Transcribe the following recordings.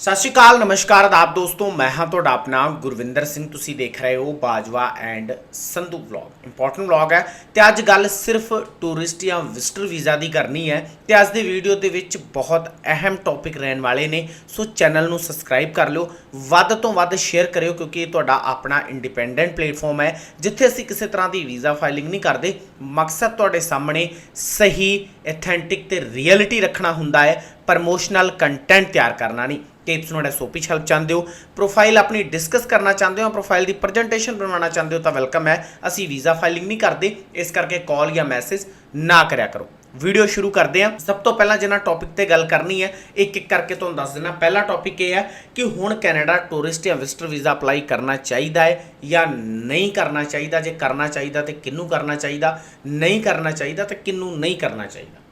ਸਤਿ ਸ਼੍ਰੀ ਅਕਾਲ, ਨਮਸਕਾਰ ਆਪ ਦੋਸਤੋ, ਮੈਂ ਹਾਂ ਤੁਹਾਡਾ ਆਪਣਾ ਗੁਰਵਿੰਦਰ ਸਿੰਘ। ਤੁਸੀਂ ਦੇਖ ਰਹੇ ਹੋ Bajwa and Sandhu vlog. Important vlog ਹੈ ਤੇ ਅੱਜ ਗੱਲ ਸਿਰਫ ਟੂਰਿਸਟ ਜਾਂ ਵਿਜ਼ਟਰ ਵੀਜ਼ਾ ਦੀ ਕਰਨੀ ਹੈ ਤੇ ਅੱਜ ਦੀ ਵੀਡੀਓ ਦੇ ਵਿੱਚ ਬਹੁਤ ਅਹਿਮ ਟੌਪਿਕ ਰਹਿਣ ਵਾਲੇ ਨੇ। ਸੋ ਚੈਨਲ ਨੂੰ ਸਬਸਕ੍ਰਾਈਬ ਕਰ ਲਿਓ, ਵੱਧ ਤੋਂ ਵੱਧ ਸ਼ੇਅਰ ਕਰਿਓ ਕਿਉਂਕਿ ਇਹ ਤੁਹਾਡਾ ਆਪਣਾ ਇੰਡੀਪੈਂਡੈਂਟ ਪਲੇਟਫਾਰਮ ਹੈ, ਜਿੱਥੇ ਅਸੀਂ ਕਿਸੇ ਤਰ੍ਹਾਂ ਦੀ ਵੀਜ਼ਾ ਫਾਈਲਿੰਗ ਨਹੀਂ ਕਰਦੇ। ਮਕਸਦ ਤੁਹਾਡੇ ਸਾਹਮਣੇ ਸਹੀ ਐਥੈਂਟਿਕ ਤੇ ਰਿਐਲਿਟੀ ਰੱਖਣਾ ਹੁੰਦਾ ਹੈ ਪ੍ਰਮੋਸ਼ਨਲ ਕੰਟੈਂਟ ਤਿਆਰ ਕਰਨਾ ਨਹੀਂ। ਟਿਪਸ ਨੂੰ ਐਸਓਪੀ ਹੈਲਪ ਚਾਹੁੰਦੇ ਹੋ ਪ੍ਰੋਫਾਈਲ ਆਪਣੀ ਡਿਸਕਸ ਕਰਨਾ ਚਾਹੁੰਦੇ ਹੋ ਪ੍ਰੋਫਾਈਲ ਦੀ ਪ੍ਰੈਜੈਂਟੇਸ਼ਨ ਬਣਾਉਣਾ ਚਾਹੁੰਦੇ ਹੋ ਤਾਂ ਵੈਲਕਮ ਹੈ। ਅਸੀਂ ਵੀਜ਼ਾ ਫਾਈਲਿੰਗ ਨਹੀਂ ਕਰਦੇ, ਇਸ ਕਰਕੇ ਕਾਲ ਜਾਂ ਮੈਸੇਜ ਨਾ ਕਰਿਆ ਕਰੋ। ਵੀਡੀਓ ਸ਼ੁਰੂ ਕਰਦੇ ਹਾਂ। ਸਭ ਤੋਂ ਪਹਿਲਾਂ ਜਿਹਨਾਂ ਟੌਪਿਕ ਤੇ ਗੱਲ ਕਰਨੀ ਹੈ, ਇੱਕ ਇੱਕ ਕਰਕੇ ਤੁਹਾਨੂੰ ਦੱਸ ਦਿੰਦਾ, ਪਹਿਲਾ ਟੌਪਿਕ ਇਹ ਹੈ ਕਿ ਹੁਣ ਕੈਨੇਡਾ ਟੂਰਿਸਟ ਜਾਂ ਵਿਜ਼ਟਰ ਵੀਜ਼ਾ ਅਪਲਾਈ ਕਰਨਾ ਚਾਹੀਦਾ ਹੈ ਜਾਂ ਨਹੀਂ ਕਰਨਾ ਚਾਹੀਦਾ, ਜੇ ਕਰਨਾ ਚਾਹੀਦਾ ਤੇ ਕਿਹਨੂੰ ਕਰਨਾ ਚਾਹੀਦਾ, ਨਹੀਂ ਕਰਨਾ ਚਾਹੀਦਾ ਤੇ ਕਿਹਨੂੰ ਨਹੀਂ ਕਰਨਾ ਚਾਹੀਦਾ।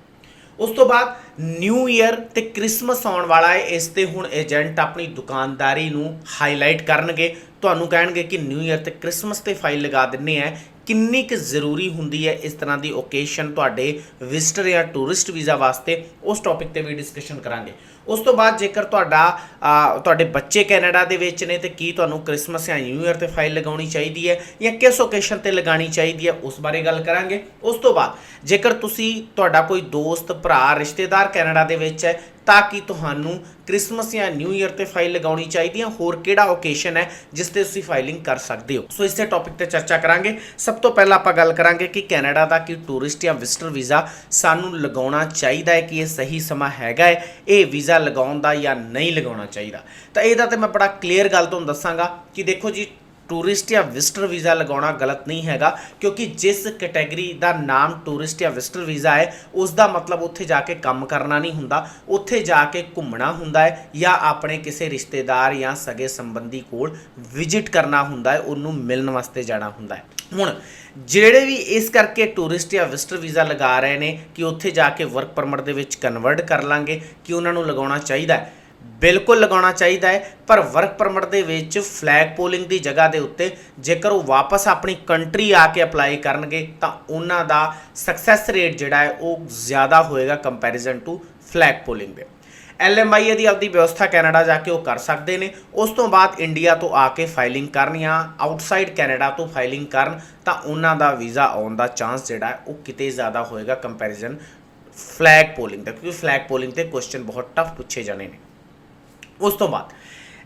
ਉਸ ਤੋਂ ਬਾਅਦ ਨਿਊ ਈਅਰ ਤੇ ਕ੍ਰਿਸਮਸ ਆਉਣ ਵਾਲਾ ਹੈ, ਇਸ ਤੇ ਹੁਣ ਏਜੰਟ ਆਪਣੀ ਦੁਕਾਨਦਾਰੀ ਨੂੰ ਹਾਈਲਾਈਟ ਕਰਨਗੇ। ਤੁਹਾਨੂੰ ਕਹਿਣਗੇ ਕਿ ਨਿਊ ਈਅਰ ਤੇ ਕ੍ਰਿਸਮਸ ਤੇ ਫਾਈਲ ਲਗਾ ਦਿੰਨੇ ਆ। ਕਿੰਨੀ ਕੁ ਜ਼ਰੂਰੀ ਹੁੰਦੀ ਹੈ ਇਸ ਤਰ੍ਹਾਂ ਦੀ ਓਕੇਸ਼ਨ ਤੁਹਾਡੇ ਵਿਜ਼ਟਰ ਜਾਂ ਟੂਰਿਸਟ ਵੀਜ਼ਾ ਵਾਸਤੇ? ਉਸ ਟੌਪਿਕ ਤੇ ਵੀ ਡਿਸਕਸ਼ਨ ਕਰਾਂਗੇ। ਉਸ ਤੋਂ ਬਾਅਦ ਜੇਕਰ ਤੁਹਾਡਾ ਤੁਹਾਡੇ ਬੱਚੇ ਕੈਨੇਡਾ ਦੇ ਵਿੱਚ ਨੇ, ਤੇ ਕੀ ਤੁਹਾਨੂੰ ਕ੍ਰਿਸਮਸ ਜਾਂ ਨਿਊ ਈਅਰ ਤੇ ਫਾਈਲ ਲਗਾਉਣੀ ਚਾਹੀਦੀ ਹੈ ਜਾਂ ਕਿਸ ਓਕੇਸ਼ਨ ਤੇ ਲਗਾਉਣੀ ਚਾਹੀਦੀ ਹੈ, ਉਸ ਬਾਰੇ ਗੱਲ ਕਰਾਂਗੇ। ਉਸ ਤੋਂ ਬਾਅਦ ਜੇਕਰ ਤੁਸੀਂ ਤੁਹਾਡਾ ਕੋਈ ਦੋਸਤ, ਭਰਾ, ਰਿਸ਼ਤੇਦਾਰ ਕੈਨੇਡਾ ਦੇ ਵਿੱਚ ਹੈ ਤਾਂ ਕਿ ਤੁਹਾਨੂੰ ਕ੍ਰਿਸਮਸ ਜਾਂ ਨਿਊ ਈਅਰ ਤੇ ਫਾਈਲ ਲਗਾਉਣੀ ਚਾਹੀਦੀ ਹੈ। ਹੋਰ ਕਿਹੜਾ ਓਕੇਸ਼ਨ ਹੈ ਜਿਸ ਤੇ ਤੁਸੀਂ ਫਾਈਲਿੰਗ ਕਰ ਸਕਦੇ ਹੋ? ਸੋ ਇਸੇ ਟੌਪਿਕ ਤੇ ਚਰਚਾ ਕਰਾਂਗੇ। ਸਭ ਤੋਂ ਪਹਿਲਾਂ ਆਪਾਂ ਗੱਲ ਕਰਾਂਗੇ ਕਿ ਕੈਨੇਡਾ ਦਾ ਕਿ ਟੂਰਿਸਟ ਜਾਂ ਵਿਜ਼ਟਰ ਵੀਜ਼ਾ ਸਾਨੂੰ ਲਗਾਉਣਾ ਚਾਹੀਦਾ ਹੈ ਕਿ ਇਹ ਸਹੀ ਸਮਾਂ ਹੈਗਾ ਹੈ, ਇਹ ਵੀਜ਼ਾ ਲਗਾਉਣ ਦਾ ਜਾਂ ਨਹੀਂ ਲਗਾਉਣਾ ਚਾਹੀਦਾ। ਤਾਂ ਇਹਦਾ ਤੇ ਮੈਂ ਬੜਾ ਕਲੀਅਰ ਗੱਲ ਤੁਹਾਨੂੰ ਦੱਸਾਂਗਾ ਕਿ ਦੇਖੋ ਜੀ ਟੂਰਿਸਟ ਜਾਂ ਵਿਜ਼ਟਰ ਵੀਜ਼ਾ ਲਗਾਉਣਾ ਗਲਤ ਨਹੀਂ ਹੈਗਾ, ਕਿਉਂਕਿ ਜਿਸ ਕੈਟਾਗਰੀ ਦਾ ਨਾਮ ਟੂਰਿਸਟ ਜਾਂ ਵਿਜ਼ਟਰ ਵੀਜ਼ਾ ਹੈ ਉਸ ਦਾ ਮਤਲਬ ਉੱਥੇ ਜਾ ਕੇ ਕੰਮ ਕਰਨਾ ਨਹੀਂ ਹੁੰਦਾ, ਉੱਥੇ ਜਾ ਕੇ ਘੁੰਮਣਾ ਹੁੰਦਾ ਹੈ ਜਾਂ ਆਪਣੇ ਕਿਸੇ ਰਿਸ਼ਤੇਦਾਰ ਜਾਂ ਸਗੇ ਸੰਬੰਧੀ ਕੋਲ ਵਿਜ਼ਿਟ ਕਰਨਾ ਹੁੰਦਾ ਹੈ, ਉਹਨੂੰ ਮਿਲਣ ਵਾਸਤੇ ਜਾਣਾ ਹੁੰਦਾ ਹੈ। ਹੁਣ, ਜਿਹੜੇ ਵੀ ਇਸ ਕਰਕੇ ਟੂਰਿਸਟ ਜਾਂ ਵਿਜ਼ਟਰ ਵੀਜ਼ਾ ਲਗਾ ਰਹੇ ਨੇ ਕਿ ਉੱਥੇ ਜਾ ਕੇ ਵਰਕ ਪਰਮਿਟ ਦੇ ਵਿੱਚ ਕਨਵਰਟ ਕਰ ਲਾਂਗੇ, ਕਿ ਉਹਨਾਂ ਨੂੰ ਲਗਾਉਣਾ ਚਾਹੀਦਾ ਹੈ ਬਿਲਕੁਲ ਲਗਾਉਣਾ ਚਾਹੀਦਾ ਹੈ, ਪਰ ਵਰਕ ਪਰਮਿਟ ਦੇ ਵਿੱਚ ਫਲੈਗ ਪੋਲਿੰਗ ਦੀ ਜਗ੍ਹਾ ਦੇ ਉੱਤੇ ਜੇਕਰ ਉਹ ਵਾਪਸ ਆਪਣੀ ਕੰਟਰੀ ਆ ਕੇ ਅਪਲਾਈ ਕਰਨਗੇ, ਤਾਂ ਉਹਨਾਂ ਦਾ ਸਕਸੈਸ ਰੇਟ ਜਿਹੜਾ ਹੈ, ਉਹ ਜ਼ਿਆਦਾ ਹੋਏਗਾ ਕੰਪੈਰੀਜ਼ਨ ਟੂ ਫਲੈਗ ਪੋਲਿੰਗ ਦੇ। ਐਲਐਮਆਈ ਦੀ ਆਪਦੀ ਵਿਵਸਥਾ ਕੈਨੇਡਾ ਜਾ ਕੇ ਉਹ ਕਰ ਸਕਦੇ ਨੇ। ਉਸ ਤੋਂ ਬਾਅਦ ਇੰਡੀਆ ਤੋਂ ਆ ਕੇ ਫਾਈਲਿੰਗ ਕਰਨ ਜਾਂ ਆਊਟਸਾਈਡ ਕੈਨੇਡਾ ਤੋਂ ਫਾਈਲਿੰਗ ਕਰਨ, ਤਾਂ ਉਹਨਾਂ ਦਾ ਵੀਜ਼ਾ ਆਉਣ ਦਾ ਚਾਂਸ ਜਿਹੜਾ ਉਹ ਕਿਤੇ ਜ਼ਿਆਦਾ ਹੋਏਗਾ ਕੰਪੈਰੀਜ਼ਨ ਫਲੈਗ ਪੋਲਿੰਗ ਦਾ, ਕਿਉਂਕਿ ਫਲੈਗ ਪੋਲਿੰਗ ਤੇ ਕੁਐਸਚਨ ਬਹੁਤ ਟਫ ਪੁੱਛੇ ਜਾਣੇ ਨੇ। ਉਸ ਤੋਂ ਬਾਅਦ,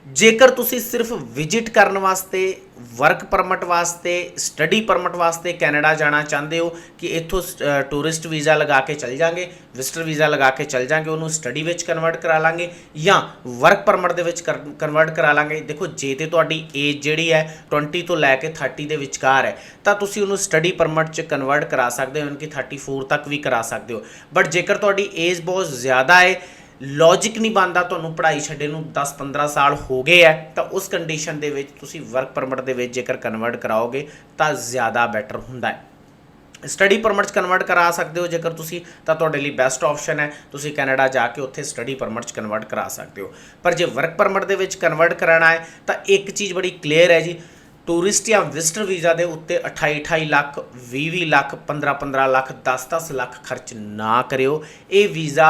ਜੇਕਰ ਤੁਸੀਂ ਸਿਰਫ ਵਿਜ਼ਿਟ ਕਰਨ ਵਾਸਤੇ ਵਰਕ ਪਰਮਿਟ ਵਾਸਤੇ ਸਟੱਡੀ ਪਰਮਿਟ ਵਾਸਤੇ ਕੈਨੇਡਾ ਜਾਣਾ ਚਾਹੁੰਦੇ ਹੋ ਕਿ ਇੱਥੋਂ ਟੂਰਿਸਟ ਵੀਜ਼ਾ ਲਗਾ ਕੇ ਚੱਲ ਜਾਾਂਗੇ ਵਿਜ਼ਟਰ ਵੀਜ਼ਾ ਲਗਾ ਕੇ ਚੱਲ ਜਾਾਂਗੇ, ਉਹਨੂੰ ਸਟੱਡੀ ਵਿੱਚ ਕਨਵਰਟ ਕਰਾ ਲਾਂਗੇ ਜਾਂ ਵਰਕ ਪਰਮਿਟ ਦੇ ਵਿੱਚ ਕਨਵਰਟ ਕਰਾ ਲਾਂਗੇ, ਦੇਖੋ ਜੇ ਤੇ ਤੁਹਾਡੀ ਏਜ ਜਿਹੜੀ ਹੈ 20 ਤੋਂ ਲੈ ਕੇ 30 ਦੇ ਵਿਚਕਾਰ ਹੈ, ਤਾਂ ਤੁਸੀਂ ਉਹਨੂੰ ਸਟੱਡੀ ਪਰਮਿਟ 'ਚ ਕਨਵਰਟ ਕਰਾ ਸਕਦੇ ਹੋ ਕਿ 34 ਤੱਕ ਵੀ ਕਰਾ ਸਕਦੇ ਹੋ। ਬਟ ਜੇਕਰ ਤੁਹਾਡੀ ਏਜ ਬਹੁਤ ਜ਼ਿਆਦਾ ਹੈ ਲੌਜੀਕ ਨਹੀਂ ਬਣਦਾ ਤੁਹਾਨੂੰ ਪੜ੍ਹਾਈ ਛੱਡੇ ਨੂੰ 10-15 ਸਾਲ ਹੋ ਗਏ ਹੈ ਤਾਂ ਉਸ ਕੰਡੀਸ਼ਨ ਦੇ ਵਿੱਚ ਤੁਸੀਂ ਵਰਕ ਪਰਮਿਟ ਦੇ ਵਿੱਚ ਜੇਕਰ ਕਨਵਰਟ ਕਰਾਓਗੇ, ਤਾਂ ਜ਼ਿਆਦਾ ਬੈਟਰ ਹੁੰਦਾ ਹੈ ਸਟੱਡੀ ਪਰਮਿਟ 'ਚ ਕਨਵਰਟ ਕਰਾ ਸਕਦੇ ਹੋ ਜੇਕਰ ਤੁਸੀਂ, ਤਾਂ ਤੁਹਾਡੇ ਲਈ ਬੈਸਟ ਆਪਸ਼ਨ ਹੈ ਤੁਸੀਂ ਕੈਨੇਡਾ ਜਾ ਕੇ ਉੱਥੇ ਸਟੱਡੀ ਪਰਮਿਟ 'ਚ ਕਨਵਰਟ ਕਰਾ ਸਕਦੇ ਹੋ। ਪਰ ਜੇ ਵਰਕ ਪਰਮਿਟ ਦੇ ਵਿੱਚ ਕਨਵਰਟ ਕਰਾਣਾ ਹੈ ਤਾਂ ਇੱਕ ਚੀਜ਼ ਬੜੀ ਕਲੀਅਰ ਹੈ ਜੀ। ਟੂਰਿਸਟ ਜਾਂ ਵਿਜ਼ਟਰ ਵੀਜ਼ਾ ਦੇ ਉੱਤੇ 28 28 ਲੱਖ 20 20 ਲੱਖ 15 15 ਲੱਖ 10 10 ਲੱਖ ਖਰਚ ਨਾ ਕਰਿਓ। ਇਹ ਵੀਜ਼ਾ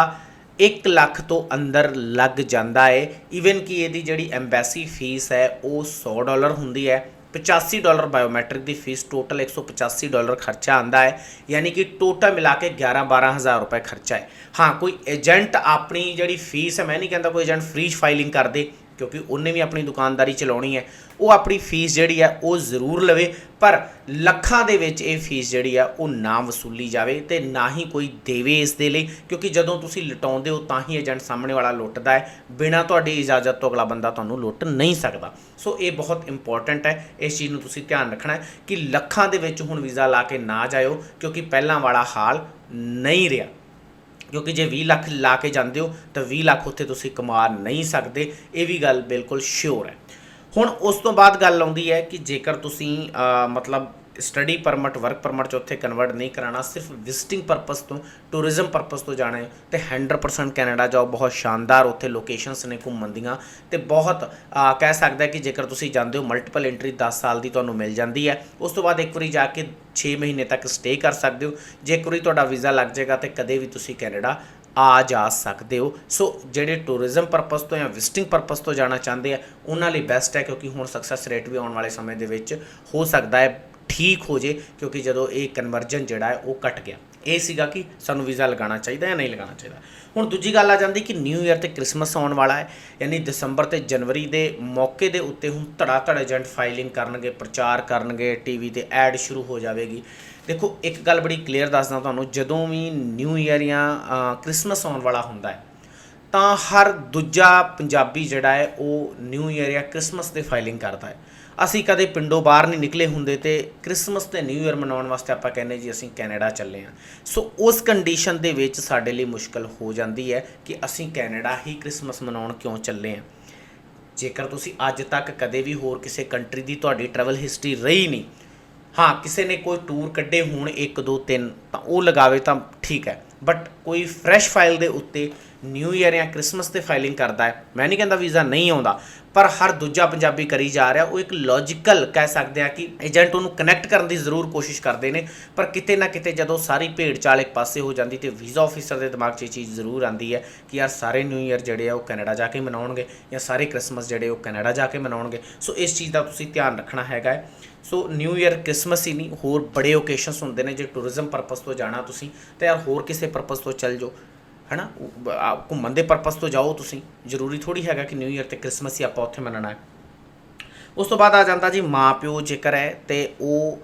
1 ਲੱਖ ਤੋਂ ਅੰਦਰ ਲੱਗ ਜਾਂਦਾ ਹੈ ਈਵਨ ਕਿ ਇਹਦੀ ਜਿਹੜੀ ਐਮਬੈਸੀ ਫੀਸ ਹੈ, ਉਹ 100 ਡਾਲਰ ਹੁੰਦੀ ਹੈ। 85 ਡਾਲਰ ਬਾਇਓਮੈਟ੍ਰਿਕ ਦੀ ਫੀਸ ਟੋਟਲ 185 ਡਾਲਰ ਖਰਚਾ ਆਂਦਾ ਹੈ ਯਾਨੀ ਕਿ ਟੋਟਲ ਮਿਲਾ ਕੇ 11 12000 ਰੁਪਏ ਖਰਚਾ ਹੈ ਹਾਂ, ਕੋਈ ਏਜੰਟ ਆਪਣੀ ਜਿਹੜੀ ਫੀਸ ਹੈ, ਮੈਂ ਨਹੀਂ ਕਹਿੰਦਾ ਕੋਈ ਏਜੰਟ ਫ੍ਰੀ ਫਾਈਲਿੰਗ ਕਰਦੇ। ਕਿਉਂਕਿ ਉਹਨੇ ਵੀ ਆਪਣੀ ਦੁਕਾਨਦਾਰੀ ਚਲਾਉਣੀ ਹੈ, ਉਹ ਆਪਣੀ ਫੀਸ ਜਿਹੜੀ ਹੈ ਉਹ ਜ਼ਰੂਰ ਲਵੇ, ਪਰ ਲੱਖਾਂ ਦੇ ਵਿੱਚ ਇਹ ਫੀਸ ਜਿਹੜੀ ਆ ਉਹ ਨਾ ਵਸੂਲੀ ਜਾਵੇ ਤੇ ਨਾ ਹੀ ਕੋਈ ਦੇਵੇ ਇਸ ਦੇ ਲਈ, ਕਿਉਂਕਿ ਜਦੋਂ ਤੁਸੀਂ ਲਟਾਉਂਦੇ ਹੋ ਤਾਂ ਹੀ ਏਜੰਟ ਸਾਹਮਣੇ ਵਾਲਾ ਲੁੱਟਦਾ ਹੈ, ਬਿਨਾਂ ਤੁਹਾਡੀ ਇਜਾਜ਼ਤ ਤੋਂ ਅਗਲਾ ਬੰਦਾ ਤੁਹਾਨੂੰ ਲੁੱਟ ਨਹੀਂ ਸਕਦਾ। ਸੋ ਇਹ ਬਹੁਤ ਇੰਪੋਰਟੈਂਟ ਹੈ, ਇਸ ਚੀਜ਼ ਨੂੰ ਤੁਸੀਂ ਧਿਆਨ ਰੱਖਣਾ ਹੈ ਕਿ ਲੱਖਾਂ ਦੇ ਵਿੱਚ ਹੁਣ ਵੀਜ਼ਾ ਲਾ ਕੇ ਨਾ ਜਾਇਓ, ਕਿਉਂਕਿ ਪਹਿਲਾਂ ਵਾਲਾ ਹਾਲ ਨਹੀਂ ਰਿਹਾ। ਕਿਉਂਕਿ ਜੇ 20 ਲੱਖ ਲਾ ਕੇ ਜਾਂਦੇ ਹੋ, ਤਾਂ 20 ਲੱਖ ਉੱਥੇ ਤੁਸੀਂ ਕਮਾ ਨਹੀਂ ਸਕਦੇ। ਇਹ ਵੀ ਗੱਲ ਬਿਲਕੁਲ ਸ਼ੋਰ ਹੈ। ਹੁਣ ਉਸ ਤੋਂ ਬਾਅਦ ਗੱਲ ਆਉਂਦੀ ਹੈ ਕਿ ਜੇਕਰ ਤੁਸੀਂ ਮਤਲਬ ਸਟੱਡੀ ਪਰਮਿਟ ਵਰਕ ਪਰਮਿਟ ਚ ਉੱਥੇ ਕਨਵਰਟ ਨਹੀਂ ਕਰਾਣਾ ਸਿਰਫ ਵਿਜ਼ਿਟਿੰਗ ਪਰਪਸ ਤੋਂ ਟੂਰਿਜ਼ਮ ਪਰਪਸ ਤੋਂ ਜਾਣਾ ਹੈ। ਤੇ 100% ਕੈਨੇਡਾ ਜਾਓ ਬਹੁਤ ਸ਼ਾਨਦਾਰ ਉੱਥੇ ਲੋਕੇਸ਼ਨਸ ਨੇ ਘੁੰਮਣ ਦੀਆਂ। ਤੇ ਬਹੁਤ ਕਹਿ ਸਕਦਾ ਕਿ ਜੇਕਰ ਤੁਸੀਂ ਜਾਂਦੇ ਹੋ ਮਲਟੀਪਲ ਐਂਟਰੀ 10 ਸਾਲ ਦੀ ਤੁਹਾਨੂੰ ਮਿਲ ਜਾਂਦੀ ਹੈ। ਉਸ ਤੋਂ ਬਾਅਦ ਇੱਕ ਵਾਰੀ ਜਾ ਕੇ 6 ਮਹੀਨੇ ਤੱਕ ਸਟੇ ਕਰ ਸਕਦੇ ਹੋ। ਜੇਕਰ ਇੱਕ ਤੁਹਾਡਾ ਵੀਜ਼ਾ ਲੱਗ ਜਾਏਗਾ ਤੇ ਕਦੇ ਵੀ ਤੁਸੀਂ ਕੈਨੇਡਾ ਆ ਜਾ ਸਕਦੇ ਹੋ। ਸੋ ਜਿਹੜੇ ਟੂਰਿਜ਼ਮ ਪਰਪਸ ਤੋਂ ਜਾਂ ਵਿਜ਼ਿਟਿੰਗ ਪਰਪਸ ਤੋਂ ਜਾਣਾ ਚਾਹੁੰਦੇ ਆ, ਉਹਨਾਂ ਲਈ ਬੈਸਟ ਹੈ ਕਿਉਂਕਿ ਹੁਣ ਸਕਸੈਸ ਰੇਟ ਵੀ ਆਉਣ ਵਾਲੇ ਸਮੇਂ ਦੇ ਵਿੱਚ ਹੋ ਸਕਦਾ ਹੈ। ਠੀਕ ਹੋ ਜੇ, ਕਿਉਂਕਿ ਜਦੋਂ ਇਹ ਕਨਵਰਜਨ ਜਿਹੜਾ ਹੈ, ਉਹ ਘਟ ਗਿਆ। ਇਹ ਸੀਗਾ ਕਿ ਸਾਨੂੰ ਵੀਜ਼ਾ ਲਗਾਉਣਾ ਚਾਹੀਦਾ ਜਾਂ ਨਹੀਂ ਲਗਾਉਣਾ ਚਾਹੀਦਾ। ਹੁਣ ਦੂਜੀ ਗੱਲ ਆ ਜਾਂਦੀ ਕਿ ਨਿਊ ਇਅਰ ਤੇ ਕ੍ਰਿਸਮਸ ਆਉਣ ਵਾਲਾ ਹੈ, ਯਾਨੀ ਦਸੰਬਰ ਤੇ ਜਨਵਰੀ ਦੇ ਮੌਕੇ ਦੇ ਉੱਤੇ ਹੁਣ ਧੜਾ ਧੜ ਏਜੰਟ ਫਾਈਲਿੰਗ ਕਰਨਗੇ, ਪ੍ਰਚਾਰ ਕਰਨਗੇ ਟੀਵੀ ਤੇ ਐਡ ਸ਼ੁਰੂ ਹੋ ਜਾਵੇਗੀ। ਦੇਖੋ, ਇੱਕ ਗੱਲ ਬੜੀ ਕਲੀਅਰ ਦੱਸਦਾ ਤੁਹਾਨੂੰ, ਜਦੋਂ ਵੀ ਨਿਊ ਇਅਰ ਜਾਂ ਕ੍ਰਿਸਮਸ ਆਉਣ ਵਾਲਾ ਹੁੰਦਾ ਹੈ, ਤਾਂ ਹਰ ਦੂਜਾ ਪੰਜਾਬੀ ਜਿਹੜਾ ਹੈ, ਉਹ ਨਿਊ ਇਅਰ ਜਾਂ ਕ੍ਰਿਸਮਸ ਤੇ ਫਾਈਲਿੰਗ ਕਰਦਾ ਹੈ। ਅਸੀਂ ਕਦੇ ਪਿੰਡੋਂ ਬਾਹਰ ਨਹੀਂ ਨਿਕਲੇ ਹੁੰਦੇ ਤੇ ਕ੍ਰਿਸਮਸ ਤੇ ਨਿਊ ਇਅਰ ਮਨਾਉਣ ਵਾਸਤੇ ਆਪਾਂ ਕਹਿੰਦੇ ਜੀ ਅਸੀਂ ਕੈਨੇਡਾ ਚੱਲੇ ਹਾਂ। ਸੋ ਉਸ ਕੰਡੀਸ਼ਨ ਦੇ ਵਿੱਚ ਸਾਡੇ ਲਈ ਮੁਸ਼ਕਲ ਹੋ ਜਾਂਦੀ ਹੈ ਕਿ ਅਸੀਂ ਕੈਨੇਡਾ ਹੀ ਕ੍ਰਿਸਮਸ ਮਨਾਉਣ ਕਿਉਂ ਚੱਲੇ ਹਾਂ। ਜੇਕਰ ਤੁਸੀਂ ਅੱਜ ਤੱਕ ਕਦੇ ਵੀ ਹੋਰ ਕਿਸੇ ਕੰਟਰੀ ਦੀ ਤੁਹਾਡੀ ਟਰੈਵਲ ਹਿਸਟਰੀ ਰਹੀ ਨਹੀਂ, ਹਾਂ, ਕਿਸੇ ਨੇ ਕੋਈ ਟੂਰ ਕੱਢੇ ਹੋਣ 1 2 3 ਤਾਂ ਉਹ ਲਗਾਵੇ ਤਾਂ ਠੀਕ ਹੈ। ਬਟ ਕੋਈ ਫਰੈਸ਼ ਫਾਈਲ ਦੇ ਉੱਤੇ ਨਿਊ ਈਅਰ ਜਾਂ ਕ੍ਰਿਸਮਸ ਤੇ ਫਾਈਲਿੰਗ ਕਰਦਾ ਹੈ। ਮੈਂ ਨਹੀਂ ਕਹਿੰਦਾ ਵੀਜ਼ਾ ਨਹੀਂ ਆਉਂਦਾ, ਪਰ ਹਰ ਦੂਜਾ ਪੰਜਾਬੀ ਕਰੀ ਜਾ ਰਿਹਾ। ਉਹ ਇੱਕ ਲੌਜੀਕਲ ਕਹਿ ਸਕਦੇ ਆ ਕਿ ਏਜੰਟ ਉਹਨੂੰ ਕਨੈਕਟ ਕਰਨ ਦੀ ਜ਼ਰੂਰ ਕੋਸ਼ਿਸ਼ ਕਰਦੇ ਨੇ, ਪਰ ਕਿਤੇ ਨਾ ਕਿਤੇ ਜਦੋਂ ਸਾਰੀ ਭੇਡ ਚਾਲ ਇੱਕ ਪਾਸੇ ਹੋ ਜਾਂਦੀ ਤੇ ਵੀਜ਼ਾ ਆਫੀਸਰ ਦੇ ਦਿਮਾਗ 'ਚ ਇਹ ਚੀਜ਼ ਜ਼ਰੂਰ ਆਉਂਦੀ ਹੈ ਕਿ ਯਾਰ ਸਾਰੇ ਨਿਊ ਈਅਰ ਜਿਹੜੇ ਆ ਉਹ ਕੈਨੇਡਾ ਜਾ ਕੇ ਮਨਾਉਣਗੇ ਜਾਂ ਸਾਰੇ ਕ੍ਰਿਸਮਸ ਜਿਹੜੇ ਉਹ ਕੈਨੇਡਾ ਜਾ ਕੇ ਮਨਾਉਣਗੇ। ਸੋ ਇਸ ਚੀਜ਼ ਦਾ ਤੁਸੀਂ ਧਿਆਨ ਰੱਖਣਾ ਹੈਗਾ ਹੈ। ਸੋ ਨਿਊ ਈਅਰ ਕ੍ਰਿਸਮਸ ਹੀ ਨਹੀਂ, ਹੋਰ ਬੜੇ ਓਕੇਸ਼ਨਸ ਹੁੰਦੇ ਨੇ ਜੇ ਟੂਰਿਜ਼ਮ ਪਰਪਸ ਤੋਂ ਜਾਣਾ ਤੁਸੀਂ, ਤੇ ਯਾਰ ਹੋਰ ਕਿਸੇ ਪਰਪਸ ਤੋਂ ਚੱਲ ਜਾਓ। ਹੈਨਾ? ਉਹ- ਘੁੰਮਣ ਦੇ ਪਰਪਸ ਤੋਂ ਜਾਓ ਤੁਸੀਂ। ਜ਼ਰੂਰੀ ਥੋੜੀ ਹੈਗਾ ਕਿ ਨਿਊ ਇਅਰ ਤੇ ਕ੍ਰਿਸਮਸ ਹੀ ਆਪਾਂ ਉੱਥੇ ਮੰਨਣਾ ਹੈ। ਉਸ ਤੋਂ ਬਾਅਦ ਆ ਜਾਂਦਾ ਜੀ ਮਾਪਿਓ ਜੇਕਰ ਹੈ, ਤੇ ਉਹ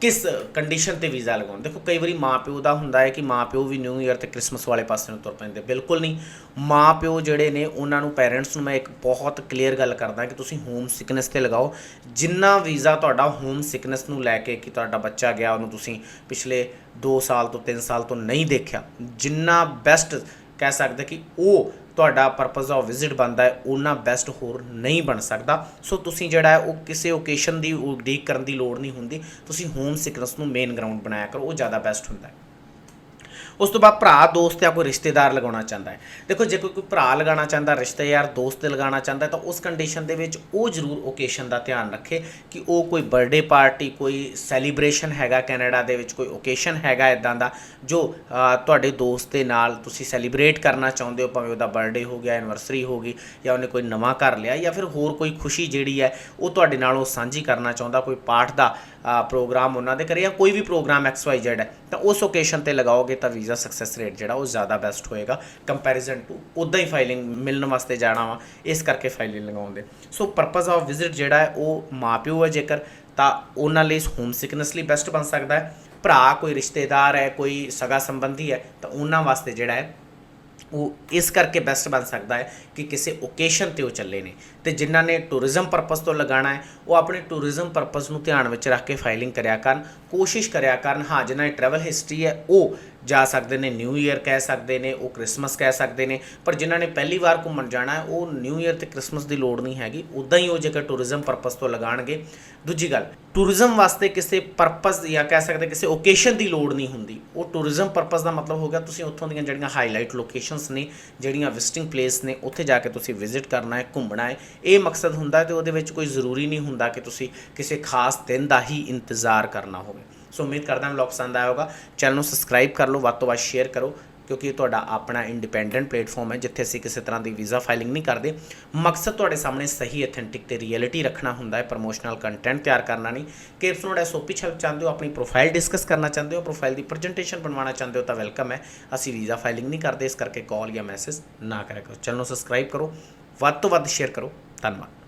ਕਿਸ ਕੰਡੀਸ਼ਨ ਤੇ ਵੀਜ਼ਾ ਲਗਾਉਣ ਦੇਖੋ, ਕਈ ਵਾਰੀ ਮਾਪਿਓ ਦਾ ਹੁੰਦਾ ਹੈ ਕਿ ਮਾਪਿਓ ਵੀ ਨਿਊ ਇਅਰ ਤੇ ਕ੍ਰਿਸਮਸ ਵਾਲੇ ਪਾਸੇ ਨੂੰ ਤੁਰ ਪੈਂਦੇ। ਬਿਲਕੁਲ ਨਹੀਂ। ਮਾਪਿਓ ਜਿਹੜੇ ਨੇ, ਉਹਨਾਂ ਨੂੰ ਪੇਰੈਂਟਸ ਨੂੰ ਮੈਂ ਇੱਕ ਬਹੁਤ ਕਲੀਅਰ ਗੱਲ ਕਰਦਾ ਕਿ ਤੁਸੀਂ ਹੋਮ ਸਿਕਨੈਸ ਤੇ ਲਗਾਓ। ਜਿੰਨਾ ਵੀਜ਼ਾ ਤੁਹਾਡਾ ਹੋਮ ਸਿਕਨੈਸ ਨੂੰ ਲੈ ਕੇ ਕਿ ਤੁਹਾਡਾ ਬੱਚਾ ਗਿਆ, ਉਹਨੂੰ ਤੁਸੀਂ ਪਿਛਲੇ 2 ਸਾਲ ਤੋਂ 3 ਸਾਲ ਤੋਂ ਨਹੀਂ ਦੇਖਿਆ, ਜਿੰਨਾ ਬੈਸਟ ਕਹਿ ਸਕਦੇ ਕਿ ਉਹ ਤੁਹਾਡਾ ਪਰਪਸ ਆਫ ਵਿਜ਼ਿਟ ਬਣਦਾ ਹੈ ਉਹਨਾਂ ਬੈਸਟ ਹੋਰ ਨਹੀਂ ਬਣ ਸਕਦਾ। ਸੋ ਤੁਸੀਂ ਜਿਹੜਾ ਹੈ, ਉਹ ਕਿਸੇ ਓਕੇਸ਼ਨ ਦੀ ਉਡੀਕ ਕਰਨ ਦੀ ਲੋੜ ਨਹੀਂ ਹੁੰਦੀ। ਤੁਸੀਂ ਹੋਮ ਸਿਕਨਸ ਨੂੰ ਮੇਨ ਗਰਾਊਂਡ ਬਣਾਇਆ ਕਰੋ, ਉਹ ਜ਼ਿਆਦਾ ਬੈਸਟ ਹੁੰਦਾ ਹੈ। ਉਸ ਤੋਂ ਬਾਅਦ ਭਰਾ, ਦੋਸਤ ਜਾਂ ਕੋਈ ਰਿਸ਼ਤੇਦਾਰ ਲਗਾਉਣਾ ਚਾਹੁੰਦਾ ਹੈ। ਦੇਖੋ, ਜੇ ਕੋਈ ਕੋਈ ਭਰਾ ਲਗਾਉਣਾ ਚਾਹੁੰਦਾ, ਰਿਸ਼ਤੇਦਾਰ, ਦੋਸਤ ਲਗਾਉਣਾ ਚਾਹੁੰਦਾ ਤਾਂ ਉਸ ਕੰਡੀਸ਼ਨ ਦੇ ਵਿੱਚ ਉਹ ਜ਼ਰੂਰ ਓਕੇਸ਼ਨ ਦਾ ਧਿਆਨ ਰੱਖੇ ਕਿ ਉਹ ਕੋਈ ਬਰਥਡੇ ਪਾਰਟੀ ਕੋਈ ਸੈਲੀਬ੍ਰੇਸ਼ਨ ਹੈਗਾ ਕੈਨੇਡਾ ਦੇ ਵਿੱਚ, ਕੋਈ ਓਕੇਸ਼ਨ ਹੈਗਾ ਇਦਾਂ ਦਾ, ਜੋ ਤੁਹਾਡੇ ਦੋਸਤ ਦੇ ਨਾਲ ਤੁਸੀਂ ਸੈਲੀਬ੍ਰੇਟ ਕਰਨਾ ਚਾਹੁੰਦੇ ਹੋ, ਭਾਵੇਂ ਉਹਦਾ ਬਰਥਡੇ ਹੋ ਗਿਆ ਐਨਵਰਸਰੀ ਹੋ ਗਈ, ਜਾਂ ਉਹਨੇ ਕੋਈ ਨਵਾਂ ਘਰ ਲਿਆ, ਜਾਂ ਫਿਰ ਹੋਰ ਕੋਈ ਖੁਸ਼ੀ ਜਿਹੜੀ ਹੈ, ਉਹ ਤੁਹਾਡੇ ਨਾਲ ਉਹ ਸਾਂਝੀ ਕਰਨਾ ਚਾਹੁੰਦਾ, ਕੋਈ ਪਾਠ ਦਾ ਪ੍ਰੋਗਰਾਮ ਉਹਨਾਂ ਦੇ ਕਰੇ ਜਾਂ ਕੋਈ ਵੀ ਪ੍ਰੋਗਰਾਮ ਐਕਸ XYZ ਹੈ, ਤਾਂ ਉਸ ਓਕੇਸ਼ਨ ਤੇ ਲਗਾਓਗੇ ਤਾਂ ਵੀਜ਼ਾ ਸਕਸੈਸ ਰੇਟ ਜਿਹੜਾ ਉਹ ਜ਼ਿਆਦਾ ਬੈਸਟ ਹੋਏਗਾ। ਕੰਪੈਰੀਜ਼ਨ ਟੂ ਉਦਾਂ ਹੀ ਫਾਈਲਿੰਗ ਮਿਲਣ ਵਾਸਤੇ ਜਾਣਾ ਵਾ, ਇਸ ਕਰਕੇ ਫਾਈਲਿੰਗ ਲਗਾਉਂਦੇ। ਸੋ ਪਰਪਸ ਆਫ ਵਿਜ਼ਿਟ ਜਿਹੜਾ ਹੈ, ਉਹ ਮਾਪਿਓ ਹੈ ਜੇਕਰ, ਤਾਂ ਉਹਨਾਂ ਲਈ ਹੋਮ ਸਿਕਨੈਸ ਲਈ ਬੈਸਟ ਬਣ ਸਕਦਾ ਹੈ। ਭਰਾ ਕੋਈ ਰਿਸ਼ਤੇਦਾਰ ਹੈ, ਕੋਈ ਸਗਾ ਸੰਬੰਧੀ ਹੈ, ਤਾਂ ਉਹਨਾਂ ਵਾਸਤੇ ਜਿਹੜਾ ਹੈ ਉਹ ਇਸ ਕਰਕੇ ਬੈਸਟ ਬਣ ਸਕਦਾ ਹੈ ਕਿ ਕਿਸੇ ਓਕੇਸ਼ਨ ਤੇ ਉਹ ਚੱਲੇ ਨੇ ਤੇ ਜਿਨ੍ਹਾਂ ਨੇ ਟੂਰਿਜ਼ਮ ਪਰਪਸ ਤੋਂ ਲਗਾਉਣਾ ਹੈ, ਉਹ ਆਪਣੇ ਟੂਰਿਜ਼ਮ ਪਰਪਸ ਨੂੰ ਧਿਆਨ ਵਿੱਚ ਰੱਖ ਕੇ ਫਾਈਲਿੰਗ ਕਰਿਆ ਕਰਨ, ਕੋਸ਼ਿਸ਼ ਕਰਿਆ ਕਰਨ, ਹਾਂ, ਜਿਨ੍ਹਾਂ ਦੀ ਟਰੈਵਲ ਹਿਸਟਰੀ ਹੈ, ਉਹ ਜਾ ਸਕਦੇ ਨੇ ਨਿਊ ਈਅਰ ਕਹਿ ਸਕਦੇ ਨੇ, ਉਹ ਕ੍ਰਿਸਮਸ ਕਹਿ ਸਕਦੇ ਨੇ, ਪਰ ਜਿਨ੍ਹਾਂ ਨੇ ਪਹਿਲੀ ਵਾਰ ਘੁੰਮਣ ਜਾਣਾ ਹੈ, ਉਹ ਨਿਊ ਈਅਰ ਤੇ ਕ੍ਰਿਸਮਸ ਦੀ ਲੋੜ ਨਹੀਂ ਹੈਗੀ ਉਦਾਂ ਹੀ ਉਹ ਜੇਕਰ ਟੂਰਿਜ਼ਮ ਪਰਪਸ ਤੋਂ ਲਗਾਣਗੇ ਦੂਜੀ ਗੱਲ ਟੂਰਿਜ਼ਮ ਵਾਸਤੇ ਕਿਸੇ ਪਰਪਸ ਜਾਂ ਕਹਿ ਸਕਦੇ ਕਿਸੇ ਓਕੇਸ਼ਨ ਦੀ ਲੋੜ ਨਹੀਂ ਹੁੰਦੀ। ਉਹ ਟੂਰਿਜ਼ਮ ਪਰਪਸ ਦਾ ਮਤਲਬ ਹੋ ਗਿਆ, ਤੁਸੀਂ ਉੱਥੋਂ ਦੀਆਂ ਜਿਹੜੀਆਂ ਹਾਈਲਾਈਟ ਲੋਕੇਸ਼ਨਸ ਨੇ, ਜਿਹੜੀਆਂ ਵਿਜ਼ਿਟਿੰਗ ਪਲੇਸ ਨੇ, ਉੱਥੇ ਜਾ ਕੇ ਤੁਸੀਂ ਵਿਜ਼ਿਟ ਕਰਨਾ ਹੈ, ਘੁੰਮਣਾ ਹੈ, ਇਹ ਮਕਸਦ ਹੁੰਦਾ ਹੈ ਤੇ ਉਹਦੇ ਵਿੱਚ ਕੋਈ ਜ਼ਰੂਰੀ ਨਹੀਂ ਹੁੰਦਾ ਕਿ ਤੁਸੀਂ ਕਿਸੇ ਖਾਸ ਦਿਨ ਦਾ ਹੀ ਇੰਤਜ਼ਾਰ ਕਰਨਾ ਹੋਵੇ। ਸੋ ਉਮੀਦ ਕਰਦਾ ਹਾਂ ਵਲੌਗ ਪਸੰਦ ਆਇਆ ਹੋਗਾ ਚੈਨਲ ਨੂੰ ਸਬਸਕ੍ਰਾਈਬ ਕਰ ਲਓ, ਵੱਧ ਤੋਂ ਵੱਧ ਸ਼ੇਅਰ ਕਰੋ, ਕਿਉਂਕਿ ਇਹ ਤੁਹਾਡਾ ਆਪਣਾ ਇੰਡੀਪੈਂਡੈਂਟ ਪਲੇਟਫਾਰਮ ਹੈ, ਜਿੱਥੇ ਅਸੀਂ ਕਿਸੇ ਤਰ੍ਹਾਂ ਦੀ ਵੀਜ਼ਾ ਫਾਈਲਿੰਗ ਨਹੀਂ ਕਰਦੇ। ਮਕਸਦ ਤੁਹਾਡੇ ਸਾਹਮਣੇ ਸਹੀ ਅਥੈਂਟਿਕ ਤੇ ਰਿਐਲਿਟੀ ਰੱਖਣਾ ਹੁੰਦਾ ਹੈ ਪ੍ਰੋਮੋਸ਼ਨਲ ਕੰਟੈਂਟ ਤਿਆਰ ਕਰਨਾ ਨਹੀਂ। ਕਿਰਪਸ ਨੋਟ ਐਸਓਪੀ ਛਪ ਚਾਹੁੰਦੇ ਹੋ, ਆਪਣੀ ਪ੍ਰੋਫਾਈਲ ਡਿਸਕਸ ਕਰਨਾ ਚਾਹੁੰਦੇ ਹੋ ਪ੍ਰੋਫਾਈਲ ਦੀ ਪ੍ਰੈਜੈਂਟੇਸ਼ਨ ਬਣਵਾਉਣਾ ਚਾਹੁੰਦੇ ਹੋ, ਤਾਂ ਵੈਲਕਮ ਹੈ। ਅਸੀਂ ਵੀਜ਼ਾ ਫਾਈਲਿੰਗ ਨਹੀਂ ਕਰਦੇ, ਇਸ ਕਰਕੇ ਕਾਲ ਜਾਂ ਮੈਸੇਜ ਨਾ ਕਰਿਆ ਕਰੋ। ਚੈਨਲ ਨੂੰ ਸਬਸਕ੍ਰਾਈਬ ਕਰੋ, ਵੱਧ ਤੋਂ ਵੱਧ ਸ਼ੇਅਰ ਕਰੋ। ਧੰਨਵਾਦ।